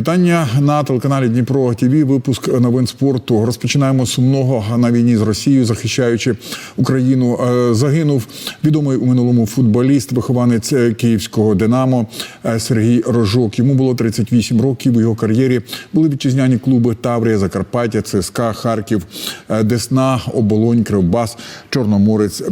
вітання на телеканалі Дніпро ТВ. Випуск новин спорту. Розпочинаємо сумного на війні з Росією, захищаючи Україну. Е, Загинув відомий у минулому футболіст, вихованець е, київського Динамо е, Сергій Рожок. Йому було 38 років. У його кар'єрі були вітчизняні клуби Таврія, Закарпаття, ЦСКА, Харків, Десна, Оболонь, Кривбас, Чорноморець,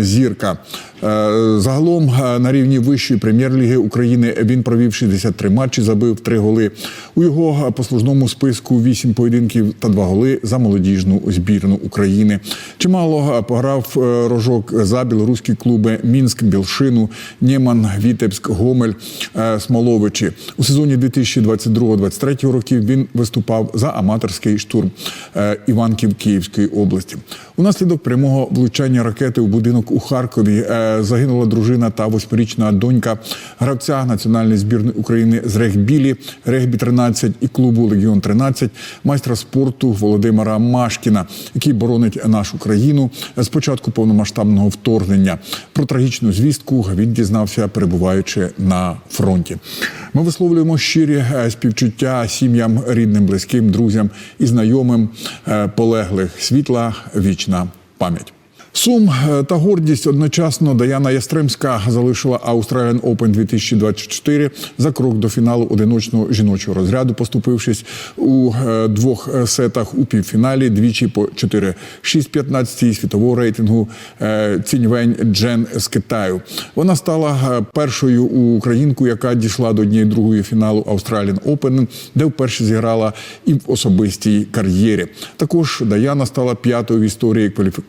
Зірка. Е, Загалом е, на рівні вищої прем'єр-ліги України він провів 63 матчі, забив 3 голи. У його послужному списку 8 поєдинків та 2 голи за молодіжну збірну України. Чимало е, пограв е, рожок за білоруські клуби Мінськ, Білшину, Нєман, Вітебськ, Гомель, е, Смоловичі. У сезоні 2022-2023 років він виступав за аматорський штурм е, Іванків Київської області. Унаслідок прямого влучання ракети у будинок у Харкові е, загинула дружина та восьмирічна донька гравця національної збірної України з регбілі, регбі 13 і клубу Легіон 13 майстра спорту Володимира Машкіна, який боронить нашу країну з початку повномасштабного вторгнення. Про трагічну звістку він дізнався, перебуваючи на фронті. Ми висловлюємо щирі е, співчуття сім'ям, рідним, близьким, друзям і знайомим е, полеглих. Світла вічна пам'ять. Сум е, та гордість одночасно Даяна Ястремська залишила Australian Open 2024 за крок до фіналу одиночного жіночого розряду, поступившись у е, двох е, сетах у півфіналі двічі по 4-6-15 світового рейтингу Ціньвень Джен з Китаю. Вона стала першою українкою, яка дійшла до однієї другої фіналу Australian Open, де вперше зіграла і в особистій кар'єрі. Також Даяна стала п'ятою в історії кваліфі-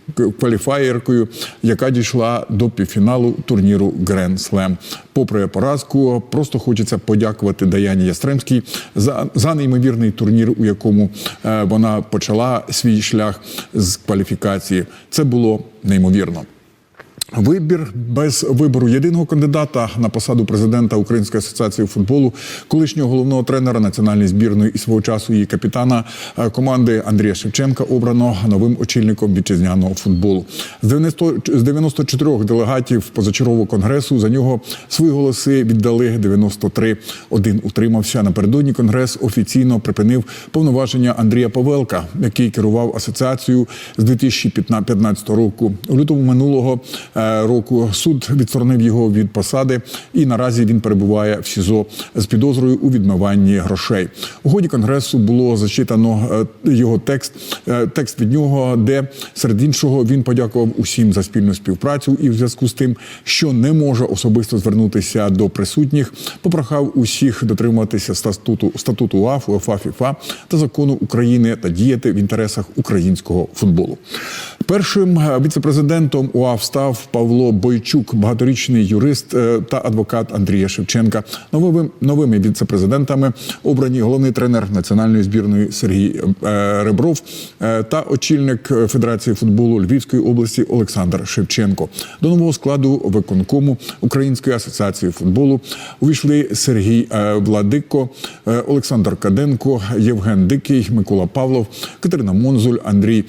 кваліфаєркою, яка дійшла до півфіналу турніру Грен Слем. Попри поразку, просто хочеться подякувати Даяні Ястремській за, за неймовірний турнір, у якому е, вона почала свій шлях з кваліфікації. Це було неймовірно. Вибір без вибору єдиного кандидата на посаду президента Української асоціації футболу, колишнього головного тренера національної збірної і свого часу її капітана е, команди Андрія Шевченка обрано новим очільником вітчизняного футболу. З 90 з 94 делегатів позачергового конгресу за нього свої голоси віддали 93. Один утримався. Напередодні конгрес офіційно припинив повноваження Андрія Павелка, який керував асоціацією з 2015 року. У лютому минулого е, року суд відсторонив його від посади, і наразі він перебуває в СІЗО з підозрою у відмиванні грошей. У ході конгресу було зачитано е, його текст, е, текст від нього, де серед іншого він подякував усім за спільну співпрацю і в зв'язку з тим, що не може особисто звернутися до присутніх, попрохав усіх дотримуватися статуту статуту УАФ, УЕФА, ФІФА та закону України та діяти в інтересах українського футболу. Першим е, віцепрезидентом УАФ став Павло Бойчук, багаторічний юрист е, та адвокат Андрія Шевченка. Новими новими віцепрезидентами обрані головний тренер національної збірної Сергій е, Ребров е, та очільник Федерації футболу Львівської області Олександр Шевченко. До нового складу виконкому Української асоціації футболу увійшли Сергій Владико, Олександр Каденко, Євген Дикий, Микола Павлов, Катерина Монзуль, Андрій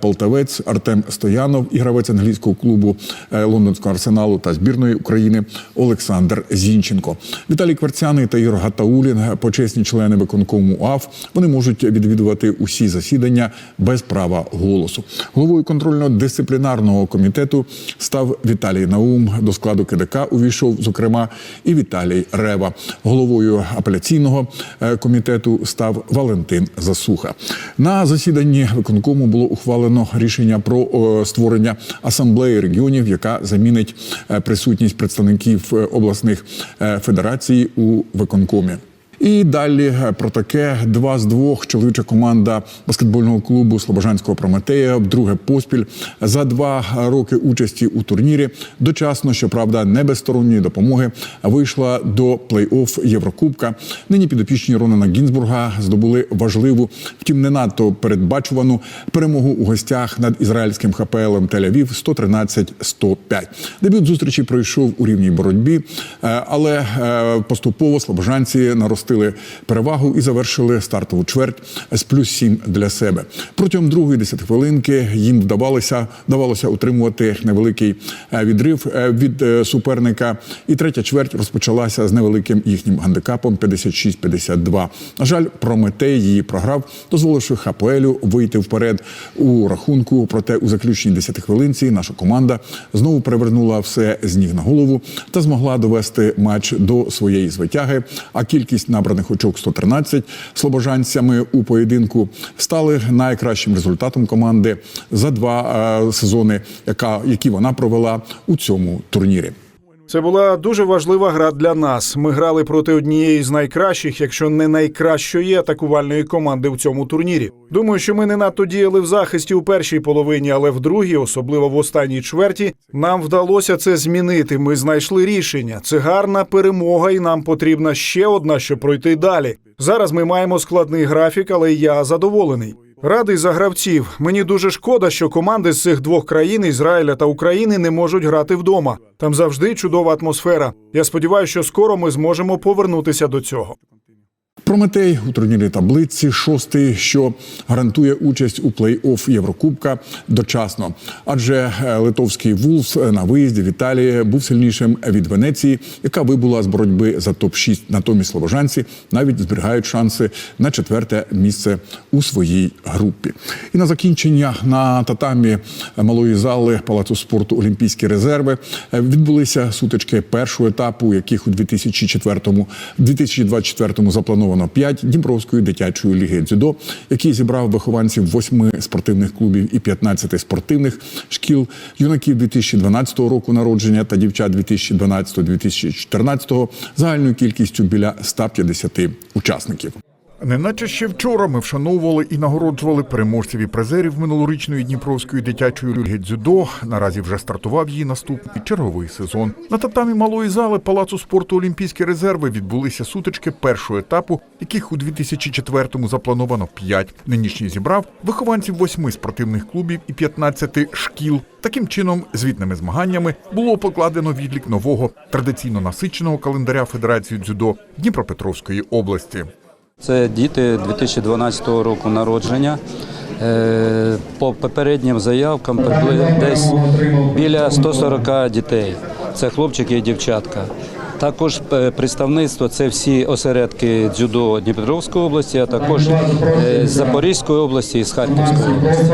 Полтавець, Артем Стоянов і гравець англійського клубу лондонського арсеналу та збірної України Олександр Зінченко. Віталій Кварцяний та Ігор Гатаулін, е, почесні члени виконкому УАФ. Вони можуть відвідувати усі засідання без права голосу. Головою контрольно-дисциплінарного комітету став Віталій Наум. До складу КДК увійшов, зокрема, і Віталій Рева. Головою апеляційного е, комітету став Валентин Засуха. На засіданні виконкому було ухвалено рішення про е, створення асамблеї регіонів, яка замінить е, присутність представників е, обласних е, федерацій у виконкомі. І далі е, про таке два з двох чоловіча команда баскетбольного клубу Слобожанського Прометея вдруге поспіль за два роки участі у турнірі дочасно, щоправда, не без сторонньої допомоги, вийшла до плей-офф Єврокубка. Нині підопічні Ронана Гінзбурга здобули важливу, втім не надто передбачувану перемогу у гостях над ізраїльським ХПЛом Тель-Авів 113-105. Дебют зустрічі пройшов у рівній боротьбі, е, але е, поступово слобожанці наростили спростили перевагу і завершили стартову чверть з плюс 7 для себе. Протягом другої десятихвилинки їм вдавалося вдавалося утримувати невеликий е, відрив е, від е, суперника. І третя чверть розпочалася з невеликим їхнім гандикапом 56-52. На жаль, Прометей її програв, дозволивши Хапуелю вийти вперед у рахунку. Проте у заключній десятихвилинці наша команда знову перевернула все з ніг на голову та змогла довести матч до своєї звитяги. А кількість набраних очок 113 слобожанцями у поєдинку стали найкращим результатом команди за два е, сезони, яка які вона провела у цьому турнірі. Це була дуже важлива гра для нас. Ми грали проти однієї з найкращих, якщо не найкращої атакувальної команди в цьому турнірі. Думаю, що ми не надто діяли в захисті у першій половині, але в другій, особливо в останній чверті, нам вдалося це змінити. Ми знайшли рішення. Це гарна перемога, і нам потрібна ще одна, щоб пройти далі. Зараз ми маємо складний графік, але я задоволений. Радий за гравців. Мені дуже шкода, що команди з цих двох країн Ізраїля та України не можуть грати вдома. Там завжди чудова атмосфера. Я сподіваюся, що скоро ми зможемо повернутися до цього. Прометей у турнірі таблиці шостий, що гарантує участь у плей-офф Єврокубка дочасно. Адже е, литовський Вулфс на виїзді в Італії був сильнішим від Венеції, яка вибула з боротьби за топ 6 Натомість слобожанці навіть зберігають шанси на четверте місце у своїй групі. І на закінчення на татамі малої зали Палацу спорту Олімпійські резерви е, відбулися сутички першого етапу, яких у 2004 2024 заплановано 5 Дніпровської дитячої ліги дзюдо, який зібрав вихованців восьми спортивних клубів і 15 спортивних шкіл юнаків 2012 року народження та дівчат 2012-2014 загальною кількістю біля 150 учасників. Неначе ще вчора ми вшановували і нагороджували переможців і призерів минулорічної Дніпровської дитячої ліги дзюдо. Наразі вже стартував її наступний черговий сезон. На татамі малої зали Палацу спорту Олімпійські резерви відбулися сутички першого етапу, яких у 2004-му заплановано 5. Нинішній зібрав вихованців восьми спортивних клубів і 15 шкіл. Таким чином, звітними змаганнями було покладено відлік нового традиційно насиченого календаря Федерації дзюдо Дніпропетровської області. Це діти 2012 року народження. Е, По попереднім заявкам десь біля 140 дітей. Це хлопчики і дівчатка. Також е, представництво це всі осередки дзюдо Дніпропетровської області, а також е, з Запорізької області і з Харківської області.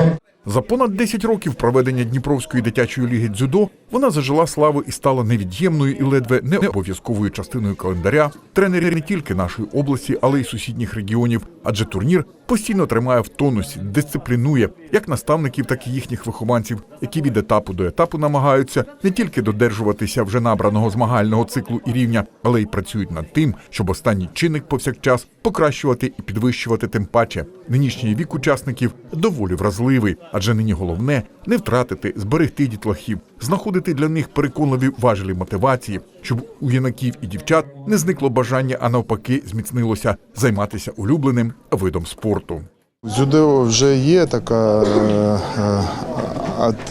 За понад 10 років проведення Дніпровської дитячої ліги дзюдо вона зажила славу і стала невід'ємною і ледве не обов'язковою частиною календаря тренерів не тільки нашої області, але й сусідніх регіонів. Адже турнір постійно тримає в тонусі, дисциплінує як наставників, так і їхніх вихованців, які від етапу до етапу намагаються не тільки додержуватися вже набраного змагального циклу і рівня, але й працюють над тим, щоб останній чинник повсякчас покращувати і підвищувати тим паче. Нинішній вік учасників доволі вразливий, адже нині головне не втратити, зберегти дітлахів, знаходити для них переконливі важелі мотивації, щоб у юнаків і дівчат не зникло бажання, а навпаки, зміцнилося займатися улюбленим видом спорту. Дзюдо вже є така е,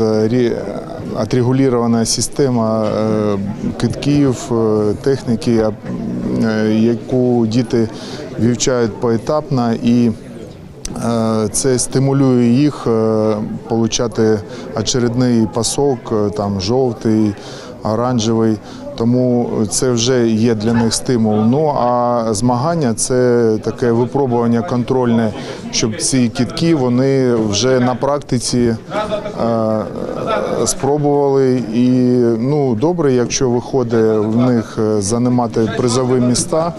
е, отрегулірована система е, китків, техніки, яку діти вивчають поетапно і це стимулює їх е, отримати очередний пасок, е, там жовтий, оранжевий. Тому це вже є для них стимул. Ну а змагання це таке випробування контрольне, щоб ці кітки вони вже на практиці е, спробували. І ну добре, якщо виходить в них е, займати призові міста.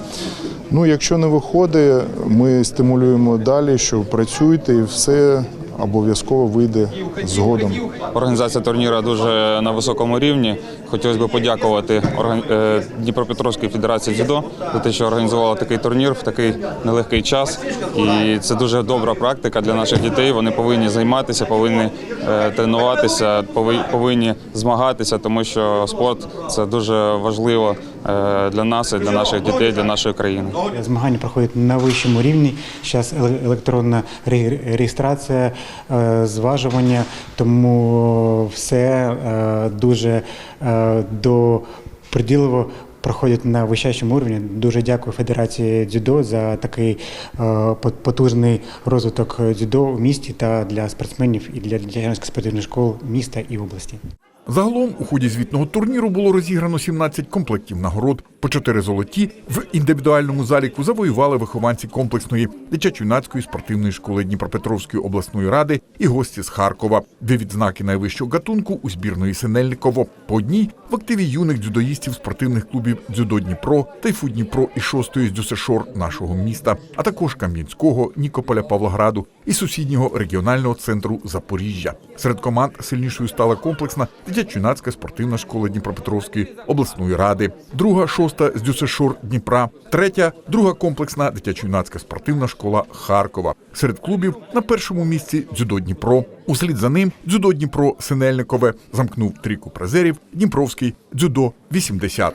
Ну, якщо не виходить, ми стимулюємо далі, що працюйте і все обов'язково вийде згодом. Організація турніру дуже на високому рівні. Хотілося б подякувати е, Дніпропетровській федерації дзюдо за те, що організувала такий турнір в такий нелегкий час. І це дуже добра практика для наших дітей. Вони повинні займатися, повинні тренуватися, пови- повинні змагатися, тому що спорт це дуже важливо е, для нас для наших дітей, для нашої країни. Змагання проходять на вищому рівні. Зараз електронна реєстрація, е, зважування, тому все е, дуже е, до приділово проходять на вищачому рівні. Дуже дякую Федерації дзюдо за такий е, потужний розвиток дзюдо в місті та для спортсменів і для дитячих спортивних школ міста і області. Загалом у ході звітного турніру було розіграно 17 комплектів нагород. По 4 золоті в індивідуальному заліку завоювали вихованці комплексної дитячо-юнацької спортивної школи Дніпропетровської обласної ради і гості з Харкова. Дві відзнаки найвищого гатунку у збірної Синельниково. По одній в активі юних дзюдоїстів спортивних клубів Дзюдо Дніпро, Тайфу Дніпро і шостої з Дюсешор нашого міста, а також Кам'янського, Нікополя, Павлограду і сусіднього регіонального центру Запоріжжя. Серед команд сильнішою стала комплексна дитячо-юнацька спортивна школа Дніпропетровської обласної ради, друга шоста з Дюсешор Дніпра, третя друга комплексна дитячо-юнацька спортивна школа Харкова. Серед клубів на першому місці дзюдо Дніпро. Услід за ним дзюдо Дніпро Синельникове замкнув трійку призерів Дніпровський дзюдо 80.